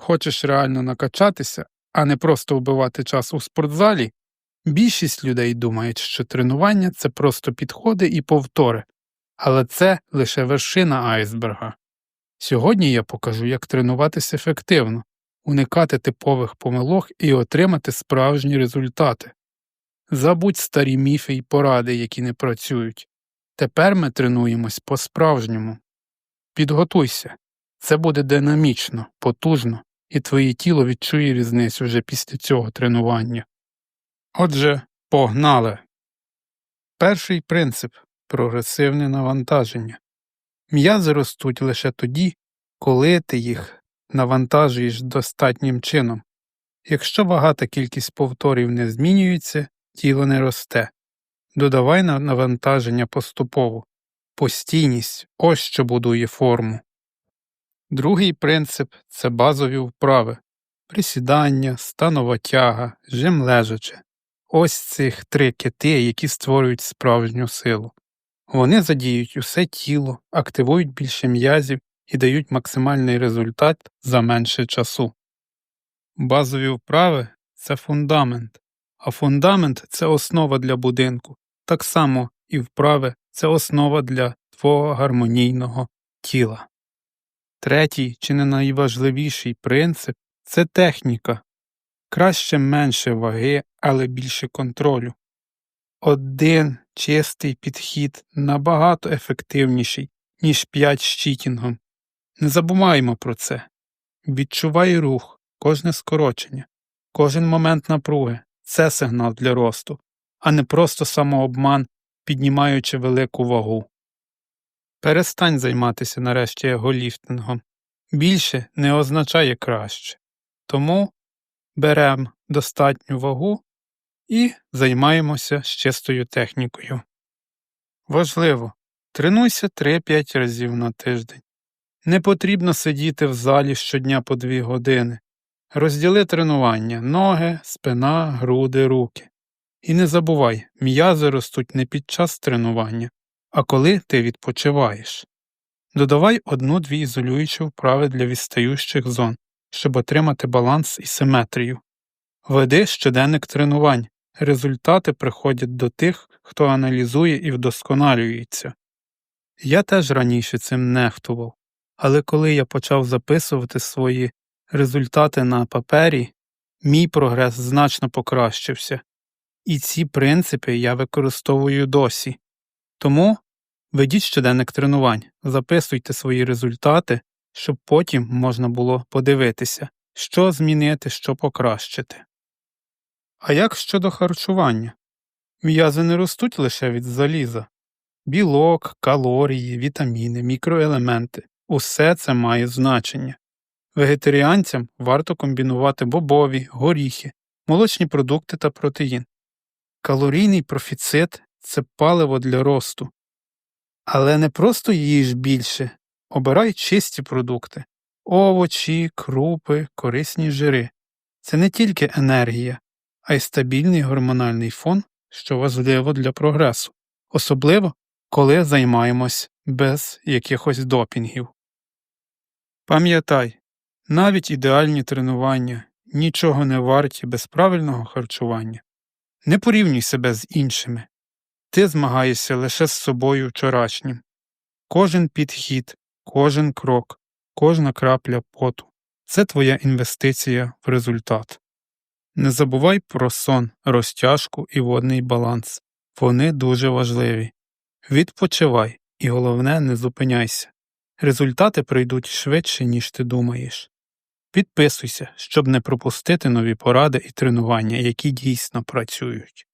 Хочеш реально накачатися, а не просто вбивати час у спортзалі? Більшість людей думають, що тренування це просто підходи і повтори, але це лише вершина айсберга. Сьогодні я покажу, як тренуватися ефективно, уникати типових помилок і отримати справжні результати. Забудь старі міфи і поради, які не працюють. Тепер ми тренуємось по-справжньому. Підготуйся, це буде динамічно, потужно, і твоє тіло відчує різницю вже після цього тренування. Отже, погнали. Перший принцип прогресивне навантаження. М'язи ростуть лише тоді, коли ти їх навантажуєш достатнім чином. Якщо багата кількість повторів не змінюється, тіло не росте. Додавай на навантаження поступово. Постійність ось що будує форму. Другий принцип це базові вправи присідання, станова тяга, жим лежаче. Ось цих три кити, які створюють справжню силу. Вони задіють усе тіло, активують більше м'язів і дають максимальний результат за менше часу. Базові вправи це фундамент, а фундамент це основа для будинку, так само і вправи це основа для твого гармонійного тіла. Третій, чи не найважливіший принцип це техніка. Краще менше ваги, але більше контролю. Один чистий підхід набагато ефективніший, ніж п'ять з читінгом. Не забуваємо про це. Відчувай рух, кожне скорочення, кожен момент напруги це сигнал для росту, а не просто самообман, піднімаючи велику вагу. Перестань займатися нарешті еголіфтингом. Більше не означає краще. Тому беремо достатню вагу і займаємося з чистою технікою. Важливо тренуйся 3-5 разів на тиждень. Не потрібно сидіти в залі щодня по 2 години. Розділи тренування ноги, спина, груди, руки. І не забувай, м'язи ростуть не під час тренування, а коли ти відпочиваєш. Додавай одну-дві ізолюючі вправи для відстаючих зон, щоб отримати баланс і симетрію. Веди щоденник тренувань. Результати приходять до тих, хто аналізує і вдосконалюється. Я теж раніше цим нехтував, але коли я почав записувати свої результати на папері, мій прогрес значно покращився, і ці принципи я використовую досі. Тому ведіть щоденник тренувань, записуйте свої результати, щоб потім можна було подивитися, що змінити, що покращити. А як щодо харчування? М'язи не ростуть лише від заліза. Білок, калорії, вітаміни, мікроелементи усе це має значення. Вегетаріанцям варто комбінувати бобові, горіхи, молочні продукти та протеїн. Калорійний профіцит це паливо для росту. Але не просто їж більше, обирай чисті продукти овочі, крупи, корисні жири. Це не тільки енергія, а й стабільний гормональний фон, що важливо для прогресу, особливо коли займаємось без якихось допінгів. Пам'ятай, навіть ідеальні тренування нічого не варті без правильного харчування. Не порівнюй себе з іншими. Ти змагаєшся лише з собою вчорашнім. Кожен підхід, кожен крок, кожна крапля поту це твоя інвестиція в результат. Не забувай про сон, розтяжку і водний баланс. Вони дуже важливі. Відпочивай і головне не зупиняйся. Результати прийдуть швидше, ніж ти думаєш. Підписуйся, щоб не пропустити нові поради і тренування, які дійсно працюють.